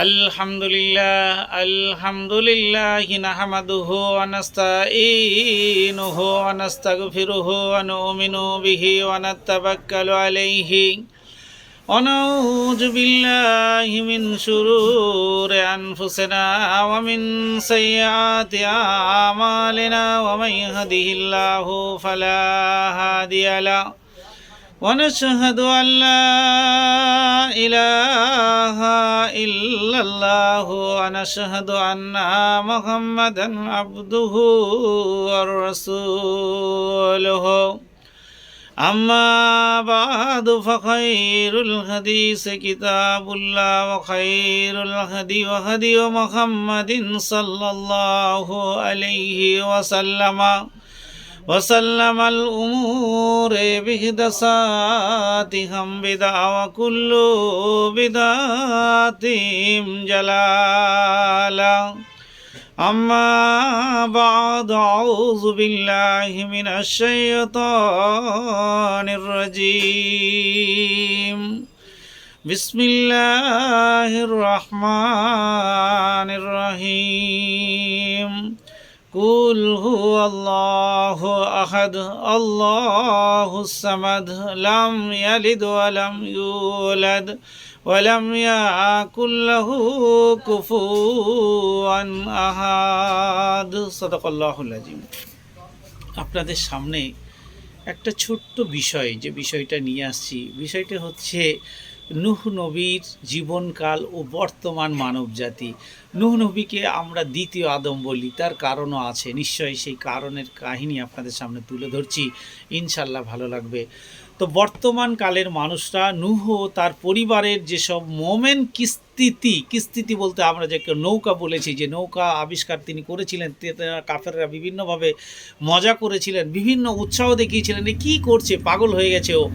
الحمد لله الحمد لله نحمده ونستعينه ونستغفره ونؤمن به ونتوكل عليه ونعوذ بالله من شرور أنفسنا ومن سيئات أعمالنا ومن يهده الله فلا هادي له ونشهد أن لا إله إلا الله ونشهد أن محمدا عبده ورسوله. أما بعد فخير الحديث كتاب الله وخير الهدي وهدي محمد صلى الله عليه وسلم. وسلم الأمور بهدساتهم بدعة وكل بدعة جلالة أما بعد أعوذ بالله من الشيطان الرجيم بسم الله الرحمن الرحيم قل هو الله أحد الله الصمد لم يلد ولم يولد ولم يكن له كفوا أحد صدق الله العظيم আপনাদের সামনে একটা ছোট্ট বিষয় যে বিষয়টা নিয়ে আসছি বিষয়টা হচ্ছে নুহ নবীর জীবনকাল ও বর্তমান মানবজাতি। নুহ নবীকে আমরা দ্বিতীয় আদম বলি, তার কারণও আছে। নিশ্চয়ই সেই কারণের কাহিনী আপনাদের সামনে তুলে ধরছি। ইনশাল্লাহ ভালো লাগবে। তো বর্তমান কালের মানুষরা, নুহ তার পরিবারের যেসব মোমেন কিস্তিতি কিস্তিতি বলতে আমরা যাকে নৌকা বলেছি, যে নৌকা আবিষ্কার তিনি করেছিলেন কাফেররা বিভিন্নভাবে মজা করেছিলেন, বিভিন্ন উৎসাহ দেখিয়েছিলেন কী করছে, পাগল হয়ে গেছে ও।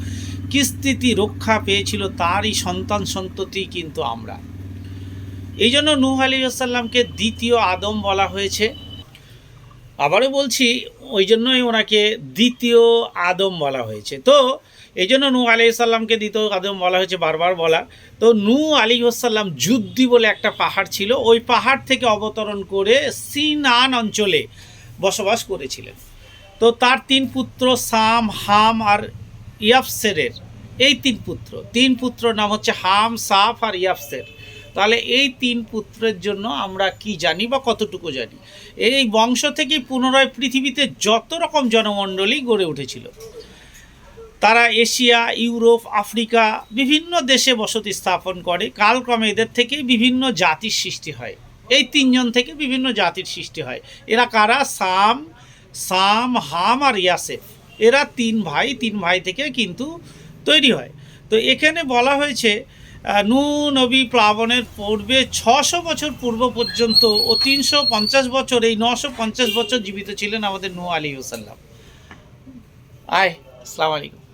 কিস্তিতি রক্ষা পেয়েছিল তারই সন্তান সন্ততি কিন্তু আমরা। এই জন্য নূহ আলী আসাল্লামকে দ্বিতীয় আদম বলা হয়েছে। আবারও বলছি, ওই জন্যই ওনাকে দ্বিতীয় আদম বলা হয়েছে। তো, এই জন্য নূ আলি সাল্লামকে দ্বিতীয় আদম বলা হয়েছে, বারবার বলা। তো নূ আলী সাল্লাম যুদ্ধি বলে একটা পাহাড় ছিল, ওই পাহাড় থেকে অবতরণ করে সিনান অঞ্চলে বসবাস করেছিলেন। তো, তার তিন পুত্র সাম, হাম আর ইয়াফসেরের, এই তিন পুত্র। তিন পুত্র নাম হচ্ছে হাম, সাফ আর ইয়াফসের। তাহলে এই তিন পুত্রের জন্য আমরা কি জানি বা কতটুকু জানি? এই বংশ থেকেই পুনরায় পৃথিবীতে যত রকম জনমণ্ডলী গড়ে উঠেছিল। তারা এশিয়া, ইউরোপ, আফ্রিকা, বিভিন্ন দেশে বসতি স্থাপন করে। কালক্রমে এদের থেকেই বিভিন্ন জাতির সৃষ্টি হয়। এই তিনজন থেকে বিভিন্ন জাতির সৃষ্টি হয়। এরা কারা? সাম সাম, হাম আর ইয়াসেফ। এরা তিন ভাই তিন ভাই থেকে কিন্তু তৈরি হয়। তো এখানে বলা হয়েছে নু নবী প্লাবনের পূর্বে ছশো বছর পূর্ব পর্যন্ত ও তিনশো পঞ্চাশ বছর, এই নশো পঞ্চাশ বছর জীবিত ছিলেন আমাদের নু আলী ওসাল্লাম আয়, আসসালামু আলাইকুম।